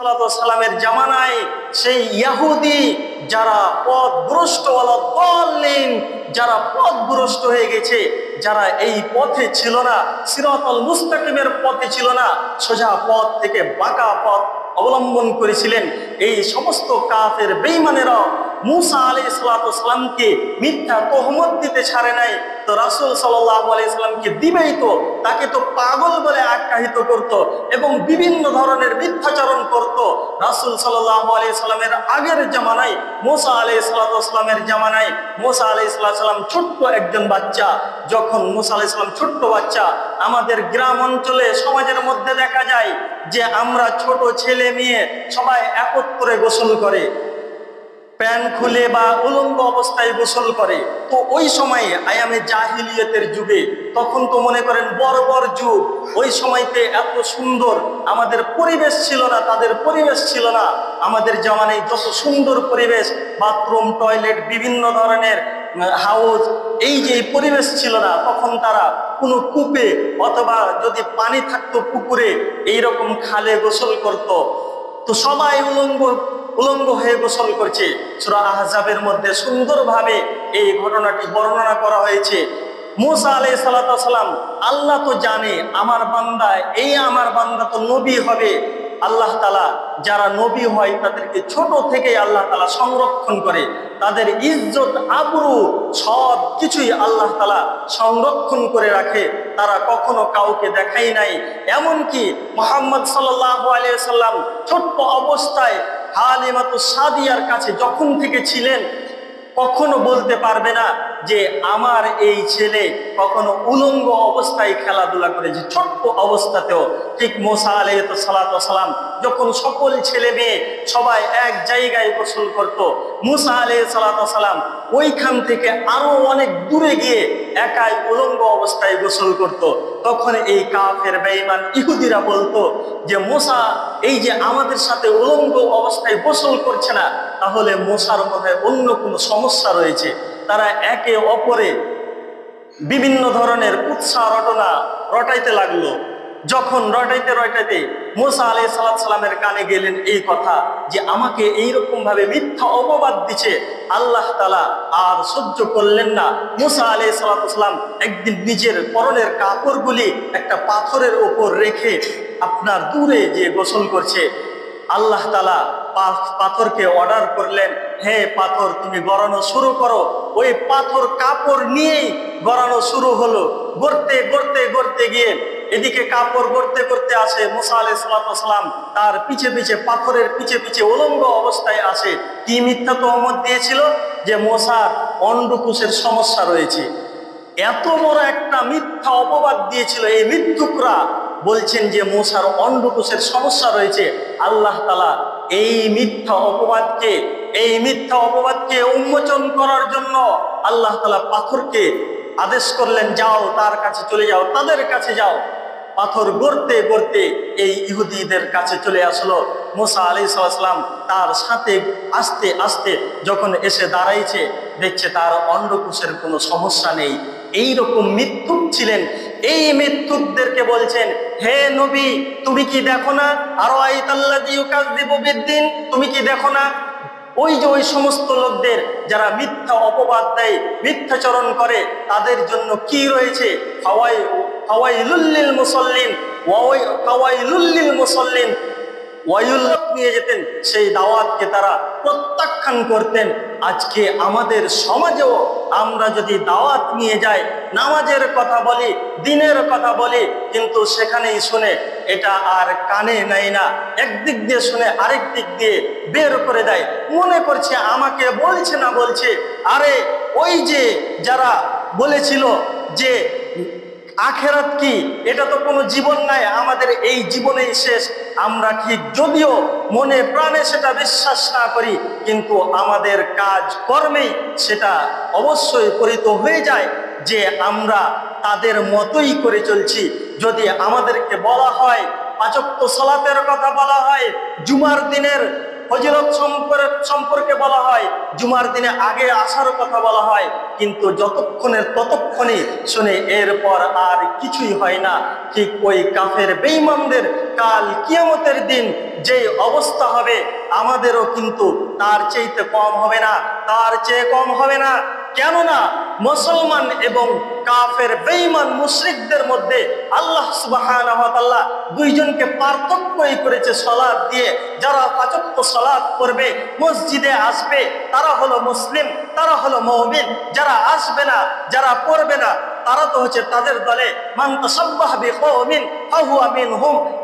সালামের জামানায় সেই ইয়াহুদি যারা পথ ভ্রষ্ট দলিন যারা পথ ভ্রষ্ট হয়ে গেছে, যারা এই পথে ছিল না, সিরাতল মুস্তাকিমের পথে ছিল না, সোজা পথ থেকে বাঁকা পথ অবলম্বন করেছিলেন। এই সমস্ত কাফের বেইমানেরা মুসা আলী সালামকে মিথ্যা তহমত দিতে ছাড়ে নাই। তো রাসুল সাল্লাহ আলাইসাল্লামকে দিবেই তো তাকে তো পাগল বলে আখ্যায়িত করত এবং বিভিন্ন ধরনের মিথ্যাচরণ করত। রাসুল সাল্লাহ আলাইসাল্লামের আগের জামানায়, মোসা আলি সাল্লামের জামানায়, মোসা আলি সাল্লাম ছোট্ট একজন বাচ্চা। যখন মোসা আলি সাল্লাম ছোট্ট বাচ্চা, আমাদের গ্রাম অঞ্চলে, সমাজের মধ্যে দেখা যায় যে আমরা ছোট ছেলে মেয়ে সবাই একত্রে গোসল করে। প্যান খুলে বা উলঙ্গ অবস্থায় গোসল করে। তো ওই সময়ে আয়ামে জাহিলিয়তের যুগে তখন তো মনে করেন বড় যুগ। ওই সময়তে এত সুন্দর আমাদের পরিবেশ ছিল না, তাদের পরিবেশ ছিল না। আমাদের জামানায় যত সুন্দর পরিবেশ, বাথরুম, টয়লেট, বিভিন্ন ধরনের হাউস, এই যে পরিবেশ ছিল না, তখন তারা কোনো কূপে অথবা যদি পানি থাকতো পুকুরে, এইরকম খালে গোসল করত। তো সবাই উলঙ্গ উলঙ্গ হয়ে গোসল করছে। সুরা আহজাবের মধ্যে সুন্দরভাবে এই ঘটনাটি বর্ণনা করা হয়েছে। মুসা আলাই সালাম, আল্লাহ তো জানে আমার বান্দা, এই আমার বান্দা তো নবী হবে। আল্লাহ তালা যারা নবী হয় তাদেরকে ছোট থেকে আল্লাহ তালা সংরক্ষণ করে। তাদের ইজ্জত, আবরু সব কিছুই আল্লাহ তালা সংরক্ষণ করে রাখে। তারা কখনো কাউকে দেখাই নাই। এমনকি মোহাম্মদ সাল্লাহ আলিয়া সাল্লাম ছোট্ট অবস্থায় হালিমাতু সাদিয়ার কাছে যখন থেকে ছিলেন, কখনো বলতে পারবে না যে আমার এই ছেলে কখনো উলঙ্গ অবস্থায় খেলাধুলা করেছে, ছোট্ট অবস্থাতেও। ঠিক মোসা আলহ সালাম যখন সকল ছেলে মেয়ে সবাই এক জায়গায় গোসল করত, মুসা আলহ সালাম ওইখান থেকে আরও অনেক দূরে গিয়ে একাই উলঙ্গ অবস্থায় গোসল করত। তখন এই কাফের, বেঈমান ইহুদিরা বলতো যে, মোসা, এই যে আমাদের সাথে উলঙ্গ অবস্থায় গোসল করছে না, তাহলে মোসার মধ্যে অন্য কোনো সমস্যা রয়েছে তারা একে অপরে বিভিন্ন ধরনের উৎসাহ রটনা, রটাইতে লাগল যখন রটাইতে রটাইতে মোসা আলাই সালামের কানে গেলেন এই কথা যে আমাকে এইরকম ভাবে মিথ্যা অপবাদ দিছে, আল্লাহ তালা আর সহ্য করলেন না। মুসা আলাই সালাম একদিন নিজের পরনের কাপড়গুলি একটা পাথরের ওপর রেখে আপনার দূরে যে গোসল করছে। আল্লাহ তালা পাথরকে অর্ডার করলেন, হে পাথর, তুমি গড়ানো শুরু করো। ওই পাথর কাপড় নিয়েই গড়ানো শুরু হলো। গড়তে গড়তে গড়তে গিয়ে এদিকে কাপড় গড়তে করতে আসে মুসা আলাই সালাম। তার পিছে পিছে পাথরের পিছে পিছে উলঙ্গ অবস্থায় আসে। কি মিথ্যা তহমত দিয়েছিল? যে মশার অন্ডকুশের সমস্যা রয়েছে। এত বড় একটা মিথ্যা অপবাদ দিয়েছিল এই মৃত্যুকরা। বলছেন যে মশার অন্ডকোষের সমস্যা রয়েছে। আল্লাহ তালা এই মিথ্যা অপবাদকে, এই মিথ্যা অপবাদকে উন্মোচন করার জন্য আল্লাহ তালা পাথরকে আদেশ করলেন, যাও তার কাছে চলে যাও, তাদের কাছে যাও। পাথর গড়তে গড়তে এই ইহুদিদের কাছে চলে আসলো। মোসা আলি সাল্লাম তার সাথে আস্তে আস্তে যখন এসে দাঁড়াইছে, দেখছে তার অন্ডকোষের কোনো সমস্যা নেই। এই রকম মৃত্যুক ছিলেন। এই মৃত্যুকদেরকে বলছেন, হে নবী, তুমি কি দেখো না? আরও দিন তুমি কি দেখো না? ওই যে ওই সমস্ত লোকদের যারা মিথ্যা অপবাদ দেয়, মিথ্যাচরণ করে, তাদের জন্য কি রয়েছে? হাওয়াই হাওয়াইলুল্লিল মুসল্লিন হাওয়াইলুল্লিল মুসল্লিন। ওয়াইউল্লাহ নিয়ে যেতেন, সেই দাওয়াতকে তারা প্রত্যাখ্যান করতেন। আজকে আমাদের সমাজেও আমরা যদি দাওয়াত নিয়ে যাই, নামাজের কথা বলি, দিনের কথা বলি, কিন্তু সেখানেই শুনে এটা আর কানে নেয় না। একদিক দিয়ে শুনে আরেক দিক দিয়ে বের করে দেয়। মনে করছে আমাকে বলছে না বলছে, আরে ওই যে যারা বলেছিল যে আখেরাত কি? এটা তো কোনো জীবন নাই, আমাদের এই জীবনেই শেষ। আমরা ঠিক যদিও মনে প্রাণে সেটা বিশ্বাস না করি, কিন্তু আমাদের কাজ কর্মেই সেটা অবশ্যই পরিত হয়ে যায় যে আমরা তাদের মতোই করে চলছি। যদি আমাদেরকে বলা হয় পাচক্য সলাতের কথা বলা হয়, জুমার দিনের ফজিলত সম্পর্কে সম্পর্কে বলা হয়, জুমার দিনে আগে আসার কথা বলা হয়, কিন্তু যতক্ষণের ততক্ষণে শুনে এরপর আর কিছুই হয় না। ঠিক ওই কাফের বেঈমানদের কাল কিয়ামতের দিন যে অবস্থা হবে, আমাদেরও কিন্তু তার চেয়েতে কম হবে না, তার চেয়ে কম হবে না। কেননা মুসলমান এবং কাফের, বেঈমান, মুশরিকদের মধ্যে আল্লাহ সুবহানাহু ওয়া তাআলা দুইজনকে পার্থক্যই করেছে সলাদ দিয়ে। যারা পাচক্য সলাদ করবে মসজিদে আসবে, তারা হলো মুসলিম, তারা হলো মহমিন যারা আসবে না, যারা পড়বে না তারা তো হচ্ছে তাদের দলে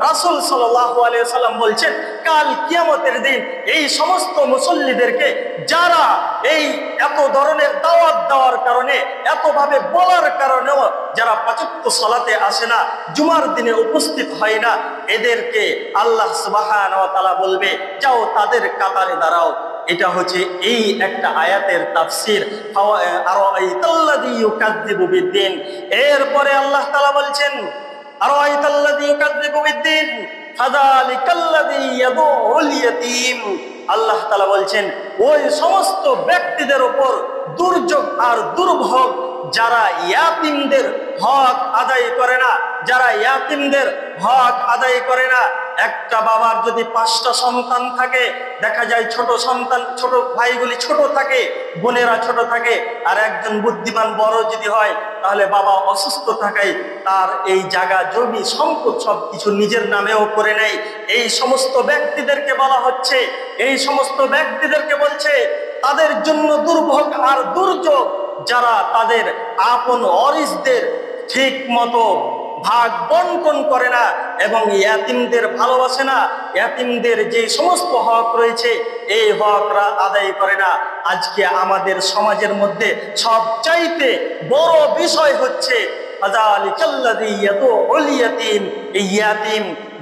রাসূল সাল্লাম বলছেন, কাল কিয়ামতের দিন এই সমস্ত মুসল্লিদেরকে যারা এই এত ধরনের দাওয়াত দেওয়ার কারণে, এতভাবে বলার কারণেও যারা পাচক্য সলাতে আসে না, জুমার দিনে উপস্থিত হয় না, এদেরকে আল্লাহ তাআলা বলবে, যাও তাদের কাতারে দাঁড়াও। এটা হচ্ছে এই একটা আয়াতের তাফসির। আরও বিদ্দিন। এরপরে আল্লাহ তালা বলছেন আরও ইয়াতীম আল্লাহ তালা বলছেন, ওই সমস্ত ব্যক্তিদের উপর দুর্যোগ আর দুর্ভোগ যারা ইয়াতিমদের হক আদায় করে না, যারা ইয়াতিমদের হক আদায় করে না, একটা বাবার যদি পাঁচটা সন্তান থাকে, দেখা যায় ছোট সন্তান, ছোট ভাইগুলি ছোট থাকে, বোনেরা ছোট থাকে, আর একজন বুদ্ধিমান বড় যদি হয়, তাহলে বাবা অসুস্থ থাকায় তার এই জায়গা জমি, সম্পদ সব কিছু নিজের নামেও করে নেয়। এই সমস্ত ব্যক্তিদেরকে বলা হচ্ছে, এই সমস্ত ব্যক্তিদেরকে বলছে, তাদের জন্য দুর্ভোগ আর দুর্যোগ যারা তাদের আপন অরিসদের ঠিক মতো ভাগ বন্টন করে না এবং ইয়াতিমদের ভালোবাসে না, ইয়াতিমদের যে সমস্ত হক রয়েছে, এই হকরা আদায় করে না। আজকে আমাদের সমাজের মধ্যে সবচাইতে বড় বিষয় হচ্ছে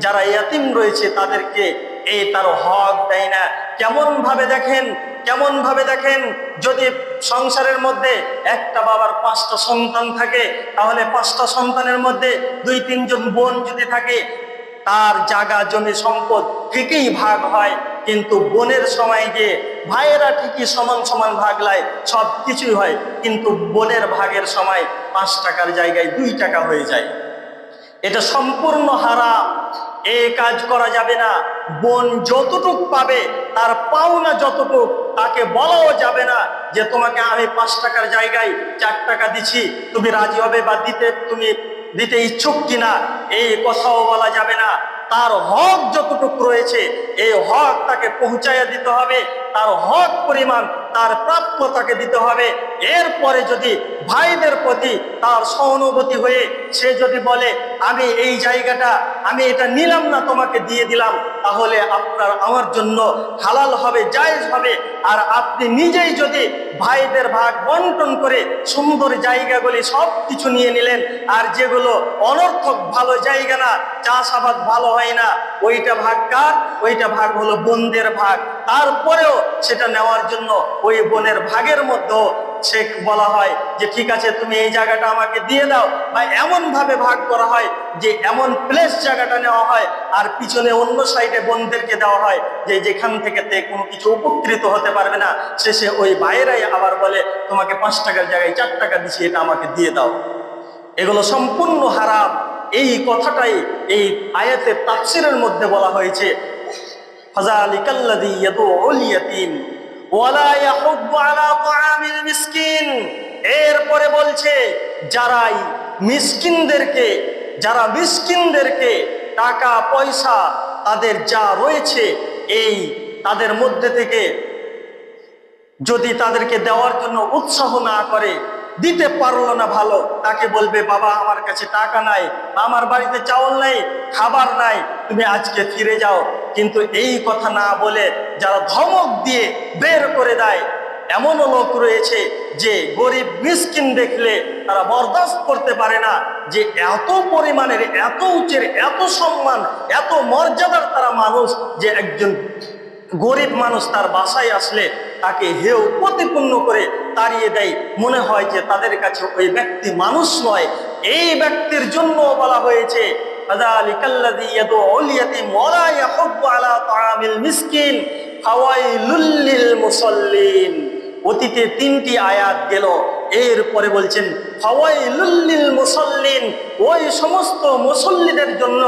যারা ইয়াতিম রয়েছে, তাদেরকে এই তার হক দেয় না। কেমন ভাবে দেখেন? কেমন ভাবে দেখেন, যদি সংসারের মধ্যে একটা বাবার পাঁচটা সন্তান থাকে, তাহলে পাঁচটা সন্তানের মধ্যে দুই তিনজন বোন যদি থাকে, তার জায়গা জমি, সম্পদ ঠিকই ভাগ হয়, কিন্তু বোনের সময় গিয়ে ভাইয়েরা ঠিকই সমান সমান ভাগ লায় সব কিছুই হয়, কিন্তু বোনের ভাগের সময় পাঁচ টাকার জায়গায় দুই টাকা হয়ে যায়। এটা সম্পূর্ণ হারা এই কাজ করা যাবে না। বোন যতটুক পাবে, তার পাওনা যতটুক, তাকে বলাও যাবে না যে তোমাকে আমি পাঁচ টাকার জায়গায় চার টাকা দিচ্ছি। তুমি রাজি হবে বা দিতে, তুমি দিতে ইচ্ছুক কিনা, এই কথাও বলা যাবে না। তার হক যতটুকু রয়েছে, এই হক তাকে পৌঁছাইয়া দিতে হবে। তার হক পরিমাণ, তার প্রাপ্য তাকে দিতে হবে। এরপরে যদি ভাইদের প্রতি তার সহানুভূতি হয়ে সে যদি বলে, আমি এই জায়গাটা, আমি এটা নিলাম না, তোমাকে দিয়ে দিলাম, তাহলে আপনার, আমার জন্য হালাল হবে, জায়েজ হবে। আর আপনি নিজেই যদি ভাইদের ভাগ বন্টন করে সুন্দর জায়গাগুলি সব কিছু নিয়ে নিলেন, আর যেগুলো অনর্থক ভালো জায়গা না, চাষাবাদ ভালো হয় না, ওইটা ভাগ কার? ওইটা ভাগ হলো বোনদের ভাগ। তারপরেও সেটা নেওয়ার জন্য ওই বোনের ভাগের মধ্যেও সে বলা হয় যে, ঠিক আছে, তুমি এই জায়গাটা আমাকে দিয়ে দাও। বা এমন ভাবে ভাগ করা হয় যে, এমন প্লেস জায়গাটা নেওয়া হয় আর পিছনে অন্য সাইডে বোনদেরকে দেওয়া হয় যে, যেখান থেকে তে কোনো কিছু উপকৃত হতে পারবে না। শেষে ওই বাইরাই আবার বলে, তোমাকে পাঁচ টাকার জায়গায় চার টাকা দিচ্ছি এটা আমাকে দিয়ে দাও। এগুলো সম্পূর্ণ হারাম। এই কথাটাই এই আয়াতের তাফসিরের মধ্যে বলা হয়েছে। ফাযালিকাল্লাযী ইয়াদউল ইয়াতীম। এরপরে বলছে, যারাই মিসকিনদেরকে, যারা মিসকিনদেরকে টাকা, পয়সা, তাদের যা রয়েছে, এই তাদের মধ্যে থেকে যদি তাদেরকে দেওয়ার জন্য উৎসাহ না করে, দিতে পারল না ভালো, তাকে বলবে, বাবা, আমার কাছে টাকা নাই, আমার বাড়িতে চাউল নাই, খাবার নাই, তুমি আজকে ফিরে যাও। কিন্তু এই কথা না বলে যারা ধমক দিয়ে বের করে দেয়, এমনও লোক রয়েছে যে গরিব মিসকিন দেখলে তারা বরদাস্ত করতে পারে না যে এত পরিমাণের, এত উচ্চের এত সম্মান, এত মর্যাদার তারা মানুষ যে একজন গরিব মানুষ তার বাসায় আসলে তাকে হেউ প্রতিপূর্ণ করে তাড়িয়ে দেয়। মনে হয় যে তাদের কাছে ওই ব্যক্তি মানুষ নয়। এই ব্যক্তির জন্য বলা হয়েছে فذلك الذي يدعو اليتيم ولا يحض على طعام المسكين ফাওয়াইলুল্লিল মুসাল্লিন অতীতে তিনটি আয়াত গেল এরপরে বলছেন ফাওয়াইলুল্লিল মুসাল্লিন ওই সমস্ত মুসল্লিদের জন্য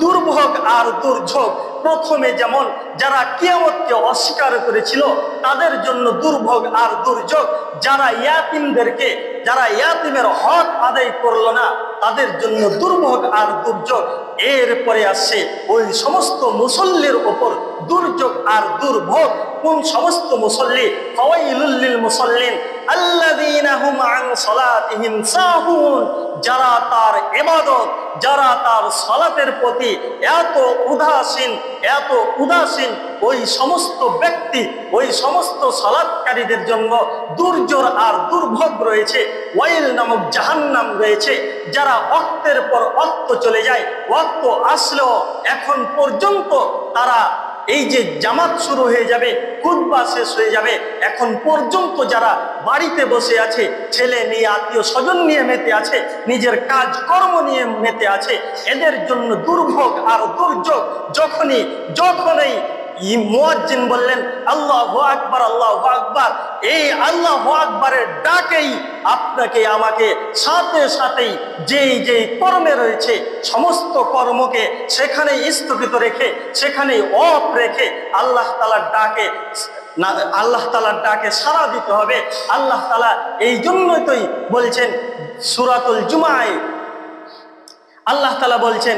দুর্ভোগ আর দুর্যোগ প্রথমে যেমন যারা কিয়ামতকে অস্বীকার করেছিল তাদের জন্য দুর্ভোগ আর দুর্যোগ যারা ইয়াতিমদেরকে যারা ইয়াতিমের হক আদায় করলো না তাদের জন্য দুর্ভোগ আর দুর্যোগ। এরপরে আসে ওই সমস্ত মুসল্লির ওপর দুর্যোগ আর দুর্ভোগ। কোন সমস্ত মুসল্লি? ফাওয়াইলুল মুসল্লিন। যারা তার ইবাদত, যারা তার সালাতের প্রতি এত উদাসীন এত উদাসীন, ওই সমস্ত ব্যক্তি, ওই সমস্ত সালাতকারীদের জন্য দুর্জোর আর দুর্ভোগ রয়েছে। ওয়াইল নামক জাহান্নাম রয়েছে। যারা অক্তের পর অক্ত চলে যায়, অক্ত আসলেও এখন পর্যন্ত তারা এই যে জামাত শুরু হয়ে যাবে কুদবা শেষ হয়ে যাবে, এখন পর্যন্ত যারা বাড়িতে বসে আছে, ছেলে নিয়ে আত্মীয় স্বজন নিয়ে মেতে আছে, নিজের কাজ কর্ম নিয়ে মেতে আছে, এদের জন্য দুর্ভোগ আর দুর্যোগ যখনই যখনই মুয়াজ্জিন বললেন, আল্লাহ আকবার আল্লাহ আকবার। এই আল্লাহ আকবারের ডাকেই আপনাকে, আমাকে সাথে সাথেই যেই যেই কর্মে রয়েছে, সমস্ত কর্মকে সেখানে স্থগিত রেখে, সেখানেই অফ রেখে আল্লাহ তালার ডাকে না, আল্লাহ তালার ডাকে সাড়া দিতে হবে। আল্লাহ তালা এই জন্যই তোই বলছেন, সুরাতুল জুমায় আল্লাহ তালা বলছেন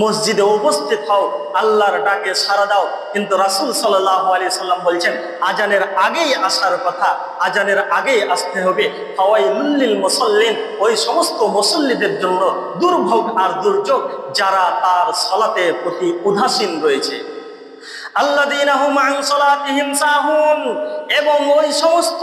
মসজিদে উপস্থিত হও, আল্লাহর ডাকে সারা দাও। কিন্তু রাসুল সাল্লাহ সাল্লাম বলছেন, আজানের আগেই আসার কথা, আজানের আগেই আসতে হবে। হাওয়াই মুসল্লিন, ওই সমস্ত মুসল্লিদের জন্য দুর্ভোগ আর দুর্যোগ যারা তার সলাতে প্রতি উদাসীন রয়েছে। এবং ওই সমস্ত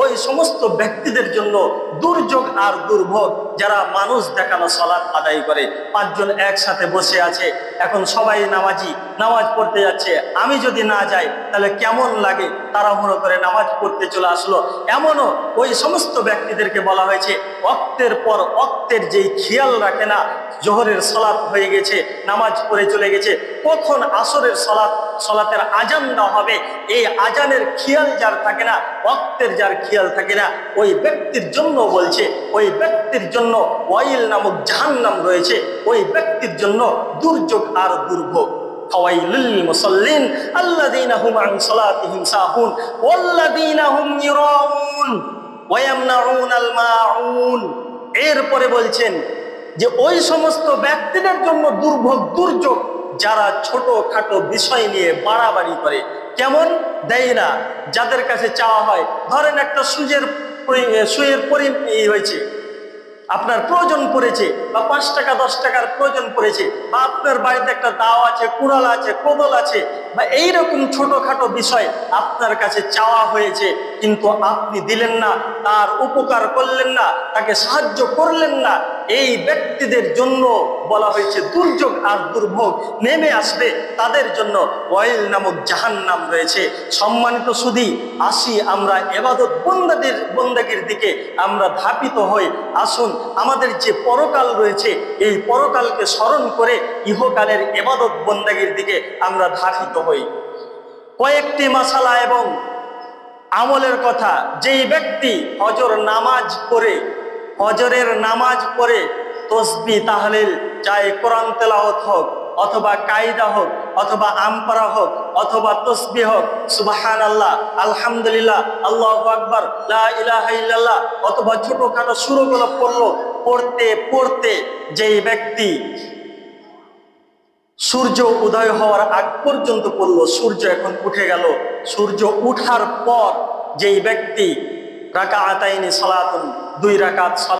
ওই সমস্ত ব্যক্তিদের জন্য দুর্যোগ আর দুর্ভোগ, যারা মানুষ দেখানো সলাৎ আদায় করে। পাঁচজন একসাথে বসে আছে, এখন সবাই নামাজি, নামাজ পড়তে যাচ্ছে। আমি যদি না যাই, তাহলে কেমন লাগে? তাড়াহুড়ো করে নামাজ পড়তে চলে আসলো। এমনও ওই সমস্ত ব্যক্তিদেরকে বলা হয়েছে অক্তের পর অক্তের যেই খেয়াল রাখে না, জোহরের সলাপ হয়ে গেছে, নামাজ পড়ে চলে গেছে, কখন আসরের সলাপ সলাতের আজান না হবে, এই আজানের খেয়াল যার থাকে না, অক্তের যার খেয়াল থাকে না, ওই ব্যক্তির জন্য বলছে, ওই ব্যক্তির জন্য ওয়াইল নামক জাহান্নাম রয়েছে, ওই ব্যক্তির জন্য দুর্যোগ আর দুর্ভোগ। আল্লাহ মুসাল্লিন হুম সাহুন এরপরে বলছেন যে ওই সমস্ত ব্যক্তিদের জন্য দুর্ভোগ, দুর্যোগ যারা ছোট খাটো বিষয় নিয়ে বাড়াবাড়ি করে, কেমন? দেয় না। যাদের কাছে চাওয়া হয়, ধরেন একটা সুজের সুয়ের পরি হয়েছে, আপনার প্রয়োজন পড়েছে, বা পাঁচ টাকা, দশ টাকার প্রয়োজন পড়েছে, বা আপনার বাড়িতে একটা দাও আছে, কুড়াল আছে কোদল আছে বা এইরকম ছোটখাটো বিষয় আপনার কাছে চাওয়া হয়েছে, কিন্তু আপনি দিলেন না, তার উপকার করলেন না, তাকে সাহায্য করলেন না, এই ব্যক্তিদের জন্য বলা হয়েছে দুর্যোগ আর দুর্ভোগ নেমে আসবে, তাদের জন্য ওয়েল নামক জাহান নাম রয়েছে। সম্মানিত শুধু আসি আমরা এবাদত বন্দাদের, বন্দাগির দিকে আমরা ধাপিত হই। আসুন, আমাদের যে পরকাল রয়েছে, এই পরকালকে স্মরণ করে ইহকালের এবাদত বন্দাগির দিকে আমরা ধাপিত হই কয়েকটি মশালা এবং আমলের কথা, যেই ব্যক্তি হজর নামাজ পড়ে, হজরের নামাজ পড়ে, তসবি তাহলে চাই, কোরআন তেলাওত হোক, অথবা কায়দা হোক, অথবা আমপারা হোক, অথবা তসবি হোক সুবাহান আল্লাহ আলহামদুলিল্লাহ, আল্লাহ আকবর ইল্লাল্লাহ, অথবা ছোটখাটো সুরগুলো পড়ল, পড়তে পড়তে যেই ব্যক্তি সূর্য উদয় হওয়ার আগ পর্যন্ত পড়ল, সূর্য এখন উঠে গেল। সূর্য উঠার পর যেই ব্যক্তি রাকা আতাইনি সালাতুন, দুই রাকাত